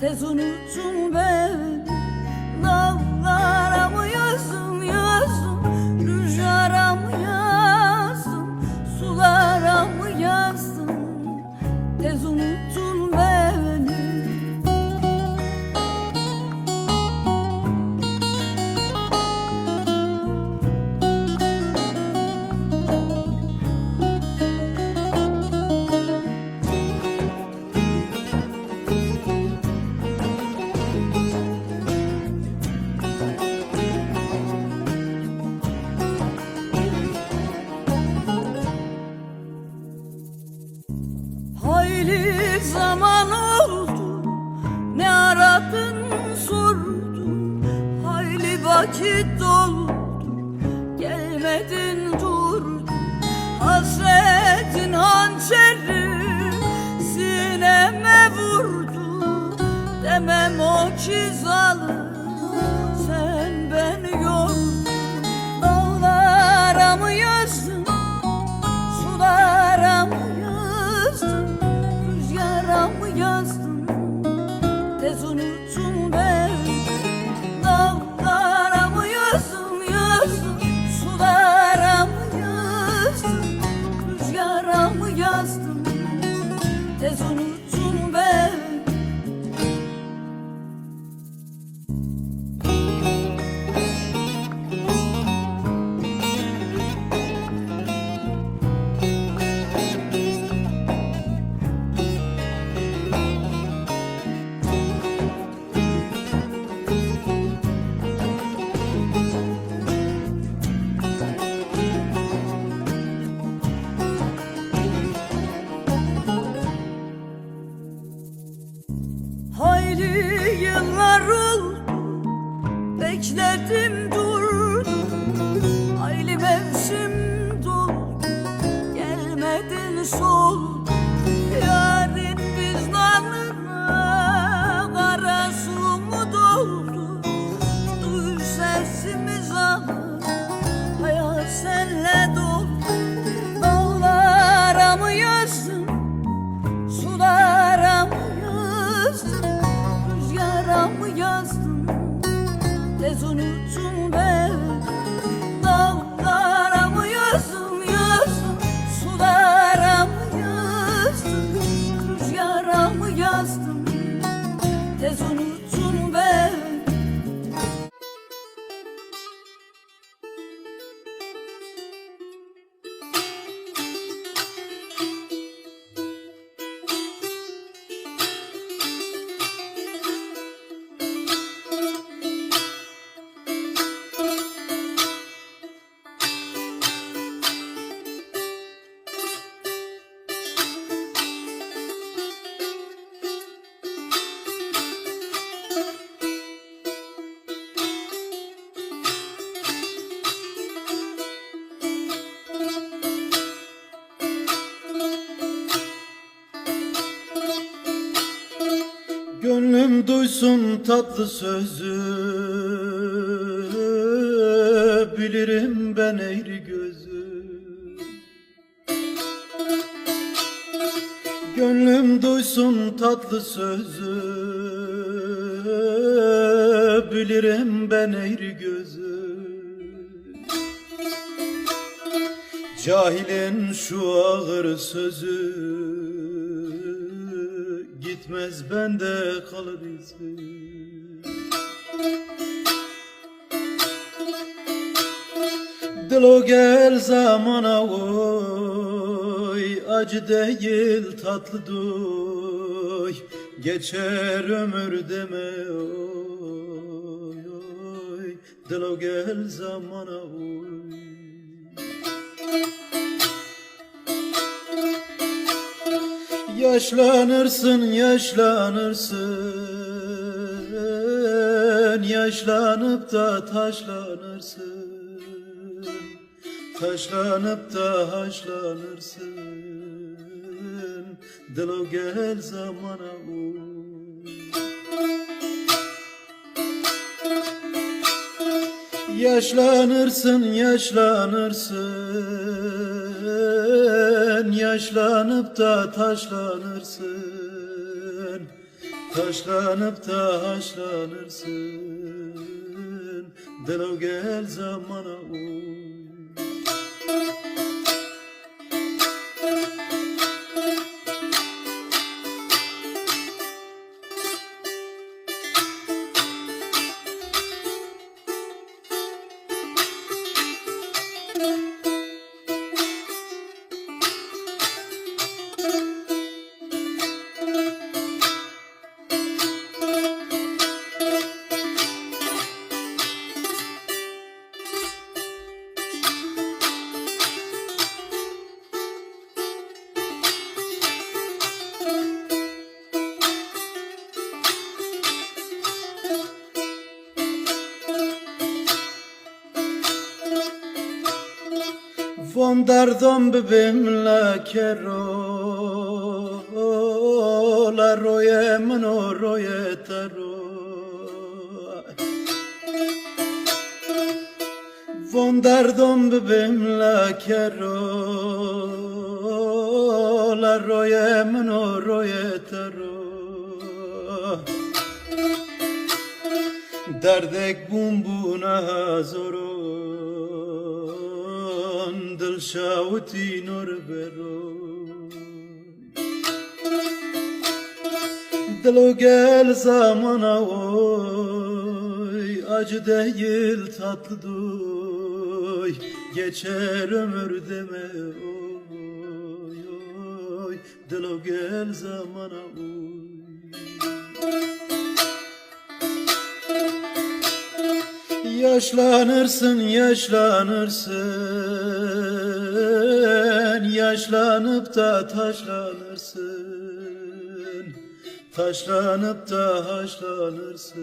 tez unuttun beni te isolo. Hayli yıllar oldu Bekledim durdum Hayli mevsim doldu Gelmedin sol Gönlüm duysun tatlı sözü. Bilirim ben eğri gözü. Gönlüm duysun tatlı sözü. Bilirim ben eğri gözü. Cahilin şu ağır sözü Gitmez bende kalır izi Dil o gel zamana oy Acı değil tatlı duy. Geçer ömür deme oy oy. Dil o gel zamana oy Yaşlanırsın, yaşlanırsın. Yaşlanıp da taşlanırsın. Taşlanıp da haşlanırsın. Dilo gel zamana uy Yaşlanırsın, yaşlanırsın. Yaşlanıp da taşlanırsın. Taşlanıp taşlanırsın Delo gel zamana uy Vondardom bebem la kero La roye mano roye taro Vondardom bebem la kero La roye mano roye taro Derdek bumbuna zoron Dil şavuti nur bero Dilo gel zamana oy Acı değil tatlı duy Geçer ömür deme oy oy. Dilo gel zamana oy. Yaşlanırsın, yaşlanırsın Yaşlanıp da taşlanırsın. Taşlanıp da haşlanırsın.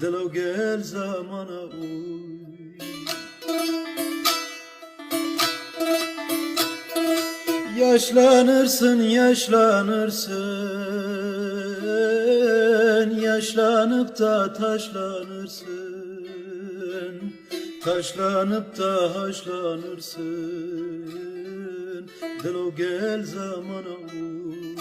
Dilo gel zamana uy. Yaşlanırsın, yaşlanırsın. Yaşlanıp da taşlanırsın Taşlanıp da haşlanırsın. Dilo gel zamana uy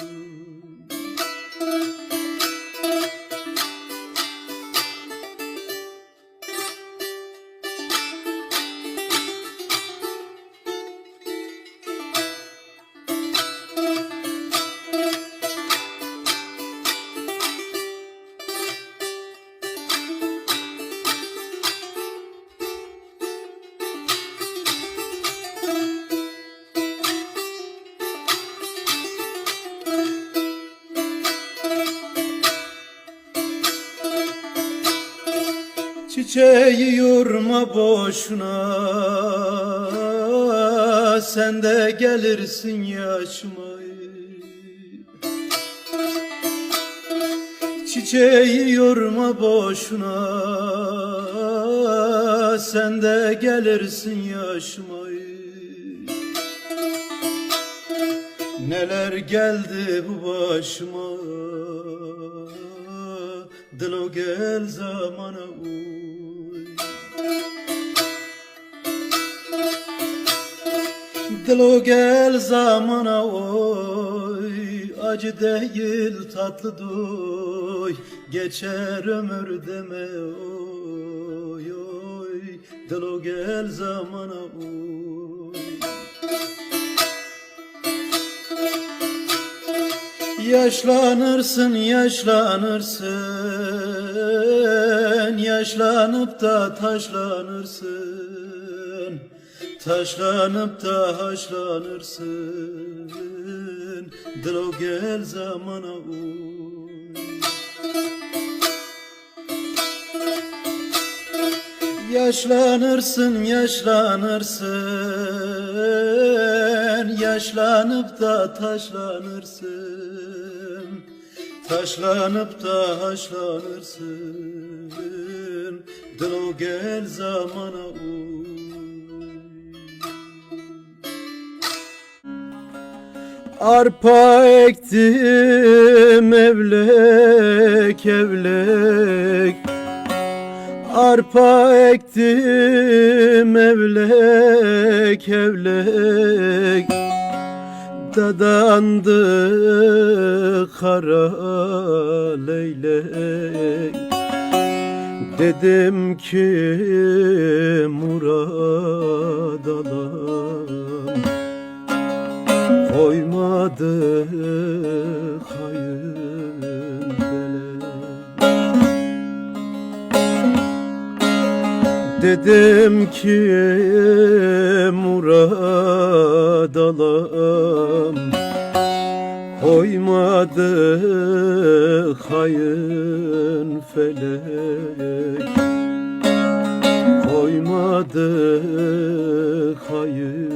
Çiçeği yorma boşuna? Sen de gelirsin yaşıma. Çiçeği yorma boşuna? Sen de gelirsin yaşıma. Neler geldi bu başıma? Dilo gel zamana uy Dilo gel zamana oy. Acı değil tatlı duy. Geçer ömür deme oy oy. Dilo gel zamana oy. Yaşlanırsın, yaşlanırsın. Yaşlanıp da taşlanırsın Taşlanıp da haşlanırsın. Dilo gel zamana uy. Yaşlanırsın, yaşlanırsın. Yaşlanıp da taşlanırsın. Taşlanıp da haşlanırsın. Dilo gel zamana uy Arpa ektim evlek evlek. Arpa ektim evlek evlek. Dadandı kara leylek. Dedim ki murad alam Koymadı hayın felek Dedim ki murad alam Koymadı hayın felek. Koymadı hayın